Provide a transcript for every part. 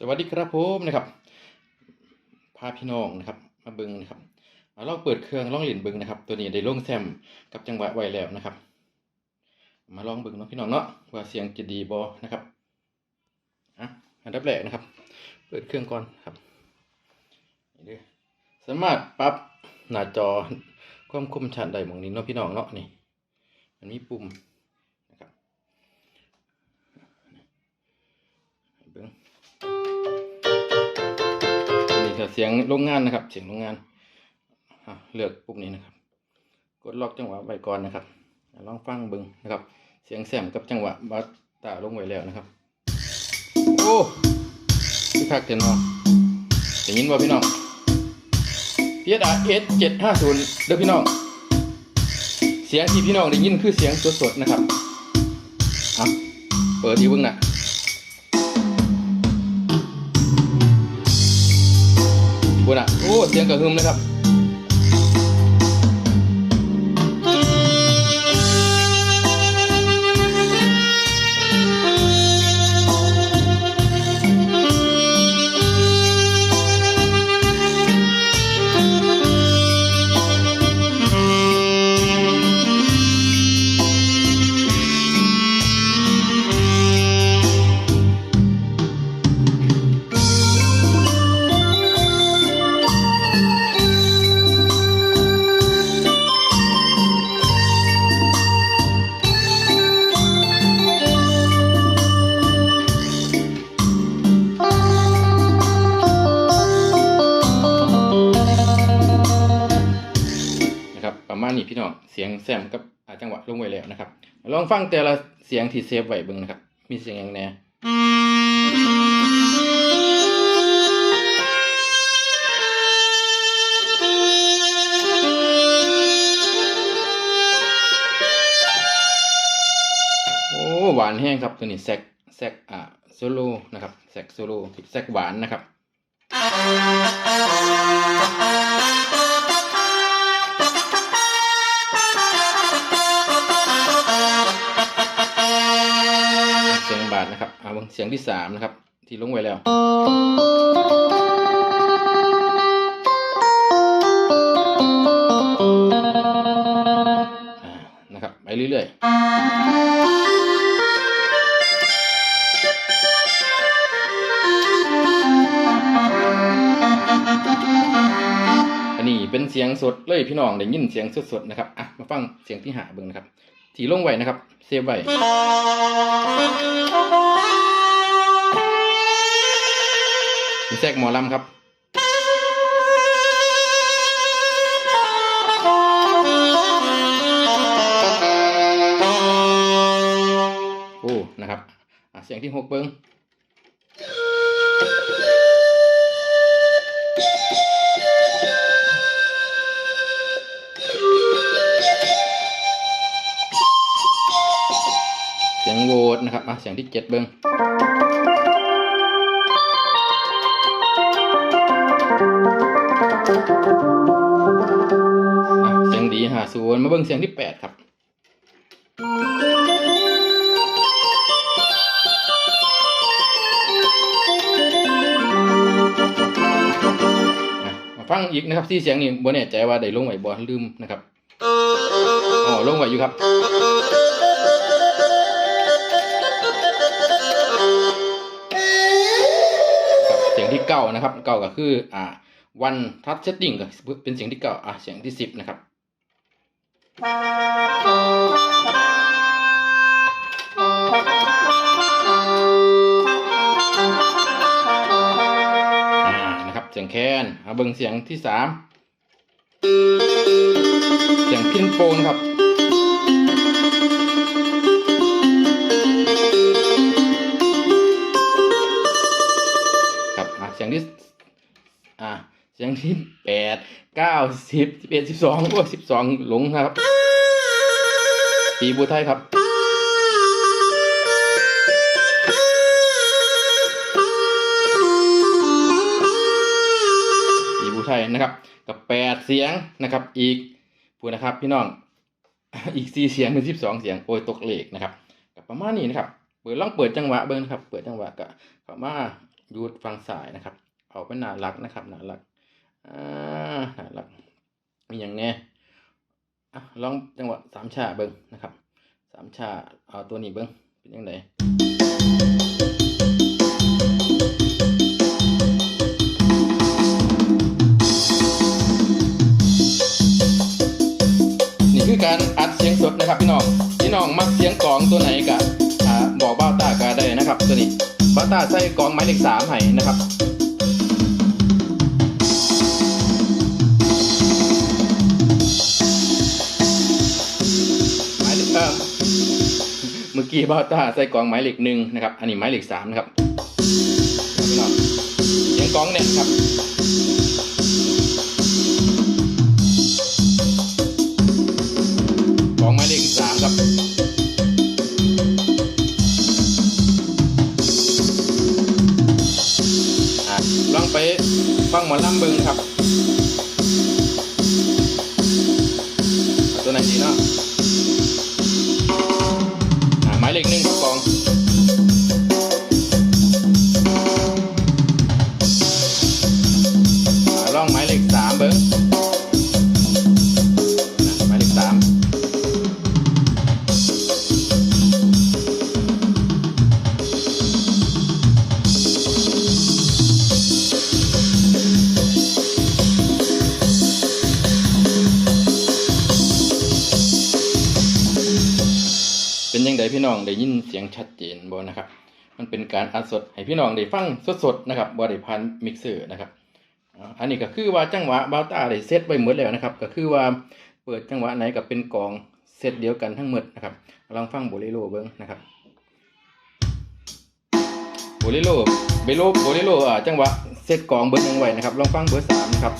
สวัสดีครับผมนะครับพาพี่น้องนะครับ มาเบิงนะครับเอาลองเปิดเครื่องลองเล่นเบิงนะครับ ตัวนี้ได้ลงแซมกับจังหวะไวแล้วนะครับ มาลองเบิงเนาะพี่น้องเนาะว่าเสียงจะดีบอนะครับอะอันดับแรกนะครับ เปิดเครื่องก่อนครับนี่เด้อสามารถปรับหน้าจอความคมชัดได้หมองนี้เนาะพี่น้องเนาะนี่ มันมีปุ่ม นี่คือเสียงโรงงานนะครับ เสียงโรงงานอะเลือกปุ่มนี้นะครับ กดล็อกจังหวะไว้ก่อนนะครับลองฟังบิ้งนะครับ เสียงแซมกับจังหวะบัสตาลงไว้แล้วนะครับ โอ้พี่คักเต็มเนาะได้ยินบ่พี่น้อง PSR S750 เด้อพี่น้อง เสียงที่พี่น้องได้ยินคือเสียงสดๆนะครับอะเปิดดีเบิ้งน่ะ บุญอะโอ้เสียงกระหึ่มเลยครับนะครับ พี่น้องเสียงแซมกับอาจังหวะลงไว้แล้วนะครับ ลองฟังแต่ละเสียงที่เซฟไว้เบิ่งนะครับ มีเสียงอย่างแหน่โอ้หวานแห้งครับตัวนี้แซกแซกอ่าโซโล่นะครับแซกโซโล่แซกหวานนะครับ ยงที่สามนะครับ ที่ลงไว้แล้ว นะครับ ไปเรื่อยๆอันนี้เป็นเสียงสดเลยพี่น้องได้ยินเสียงสดๆนะครับ อะ มาฟังเสียงที่หาเบิ่งนะครับ ที่ลงไว้นะครับ เซฟไว้ แทรกหมอลำครับโอ้นะครับเสียงที่หกเบิ้งเสียงโวตนะครับเสียงที่เจ็ดเบิ้ง ศูนย์มาเบิ่งเสียงที่แปดครับมาฟังอีกนะครับที่เสียงนี่บ่แน่ใจว่าได้ลงไว้บ่ลืมนะครับอ๋อลงไวอยู่ครับเสียงที่เก้านะครับเก้าก็คืออ่าวันทัชเซตติ้งก็เป็นเสียงที่เก้าอะเสียงที่สิบนะครับ นะครับเสียงแคนเอาเบิ่งเสียงที่สามเสียงพินโปนครับครับอะเสียงที่อ่าเสียงที่ เก้าสิบสิบเอ็ดสิบสองโอ้สิบสองหลงครับปีบูไทยครับปีบูไทยนะครับ กับแปดเสียงนะครับ อีกพูดนะครับพี่น้องอีกสี่เสียงเป็นสิบสองเสียงโอ้ยตกเลขนะครับกับประมาณนี้นะครับเปิดลองเปิดจังหวะเบิ้งนะครับ เปิดจังหวะกับเข้ามายูดฟังสายนะครับ เอาเป็นหนารักนะครับหนารัก อ่าหนารักมีอย่างแน่อะลองจังหวะสามชาเบิ้งนะครับสามชาเอาตัวนี้เบิ้งเป็นยังไงนี่คือการอัดเสียงสดนะครับพี่น้องพี่น้องมักเสียงกลองตัวไหนกะอ่าบอกบ้าต้ากาได้นะครับตัวนี้บ้าต้าใส่กลองหมายเลขสามให้นะครับ กี้บ้าต้าใส่กล่องหมายเลขหนึ่งนะครับ อันนี้หมายเลขสามนะครับพี่น้องเสียงกล่องเนี่ยครับกล่องหมายเลขสามครับลองไปฟังหมอลำเบิงครับ พี่น้องได้ยินเสียงชัดเจนบ่นะครับ มันเป็นการอัดสดให้พี่น้องได้ฟังสดๆนะครับบ่ได้ผ่านมิกเซอร์นะครับอันนี้ก็คือว่าจังหวะบาต้าได้เซตไว้หมดแล้วนะครับ ก็คือว่าเปิดจังหวะไหนก็เป็นกลองเซตเดียวกันทั้งหมดนะครับลองฟังโบเลโรเบิ้งนะครับโบเลโรเบโลโบเลโรอ่าจังหวะเซตกลองเบอร์หนึ่งไว้นะครับลองฟังเบอร์สามนะครับ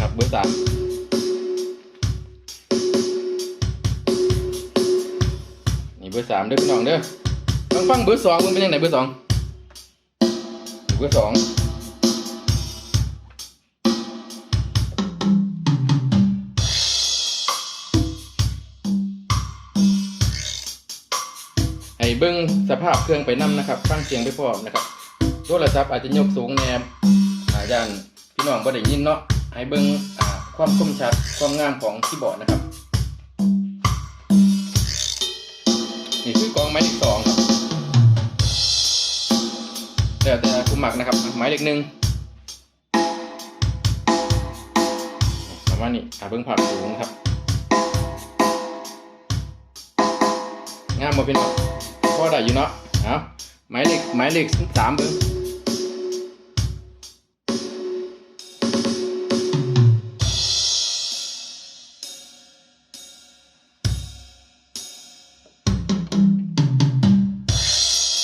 ครับเบอร์สาม บอร์สามเด้อพี่น้องเด้อลองฟังเบอร์สองมันเป็นยังไงเบอร์สองเบอร์สองให้เบิ้งสภาพเครื่องไปนํนะครับ ฟังเสียงไปพร้อมนะครับโทรศัพท์อาจจะยกสูงแนมอาย่านพี่น้องบ่ได้ยินเนาะให้เบิ้งความคมชัดความงามของคีย์บอร์ดนะครับ ไม้เลขสองเดี๋ยวแต่คุณหมักนะครับหมายเลขหนึ่งประมาณนี้อ่าเบิ้งภาพสูงครับงามบ่พี่น้องพอได้อยู่เนาะเอาหมายเลขหมายเลขสามเบิ้ง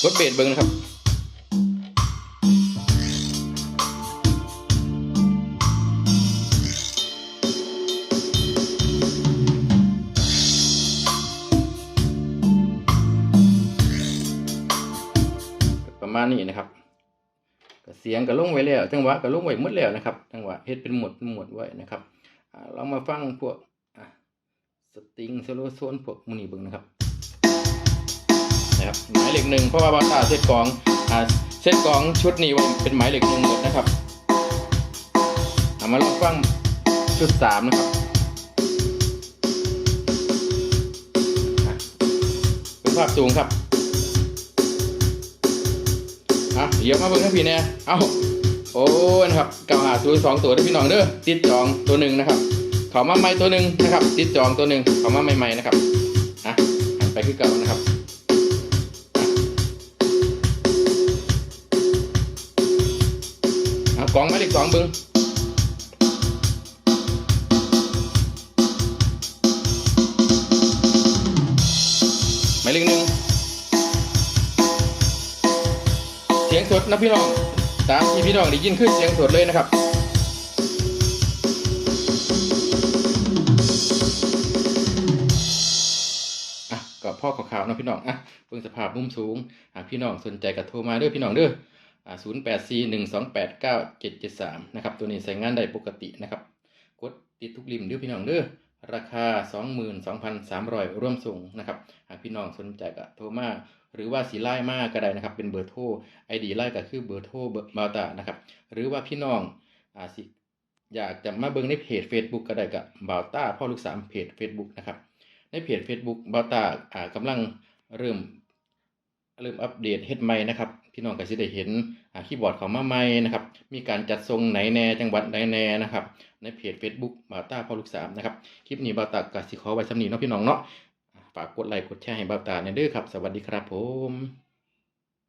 กดเบสเบิ้งนะครับประมาณนี้นะครับเสียงก็ลงไว้แล้ว จังหวะก็ลงไว้หมดแล้วนะครับ จังหวะเฮ็ดเป็นหมวดเป็นหมวดไว้นะครับเรามาฟังพวกสตริงโซโลโซนพวกมูนี่เบิ่งนะครับ นะครับหมายเลขหนึ่งเพราะว่าบาตาเซตกองอ่าเซตกลองชุดนี้เป็นหมายเลขหนึ่งหมดนะครับามาลองฟังชุดสามนะครับอะเป็นภาพสูงครับอะเดี๋ยวมาเบิ่งให้พี่แน่เอาโอ้นะครับเก่าหาตัวสองตัวเด้พี่น้องเด้อติดจองตัวหนึ่งนะครับเขามาใหม่ตัวหนึ่งนะครับ ติดจองตัวหนึ่งเขามาใหม่ๆนะครับอะหันไปคือเก่านะครับ กล่องมายเลขสองเบิ่งหมายเลขหนึ่งเสียงสดนะพี่น้องตามที่พี่น้องได้ยินคือเสียงสดเลยนะครับอะก็พ่อข่าวๆนะพี่น้องอะเบิ่งสภาพมุมสูงหากพี่น้องสนใจก็โทรมาเด้อพี่น้องเด้อ อ่า0 8 4 1 2 8 9 7 7 3นะครับตัวนี้ใช้งานได้ปกตินะครับกดติดทุกริมเด้อพี่น้องเด้อราคา 22,300ร่วมส่งนะครับหากพี่น้องสนใจก็โทรมาหรือว่าสีไล่มากก็ได้นะครับ เป็นเบอร์โทร ID ไล่ก็คือเบอร์โทรเบาตานะครับ หรือว่าพี่น้องอาสิอยากจะมาเบิ่งในเพจ Facebook ก็ได้กับบาตาพ่อลูกสามเพจ Facebook นะครับในเพจ Facebook บาตาอ่ากำลังเริ่ม เริ่มอัปเดตเฮ็ดใหม่นะครับ พี่น้องก็สิได้เห็นคีย์บอร์ดของมาใหม่นะครับ มีการจัดทรงไหนแน่จังหวัดไหนแน่นะครับ ในเพจ Facebook บาวตาพ่อลูกสามนะครับ คลิปนี้บาวตาก็สิขอไว้สำนีเนาะพี่น้องเนาะ ฝากกดไลค์กดแชร์ให้บาวตาในอยเด้อครับ สวัสดีครับผม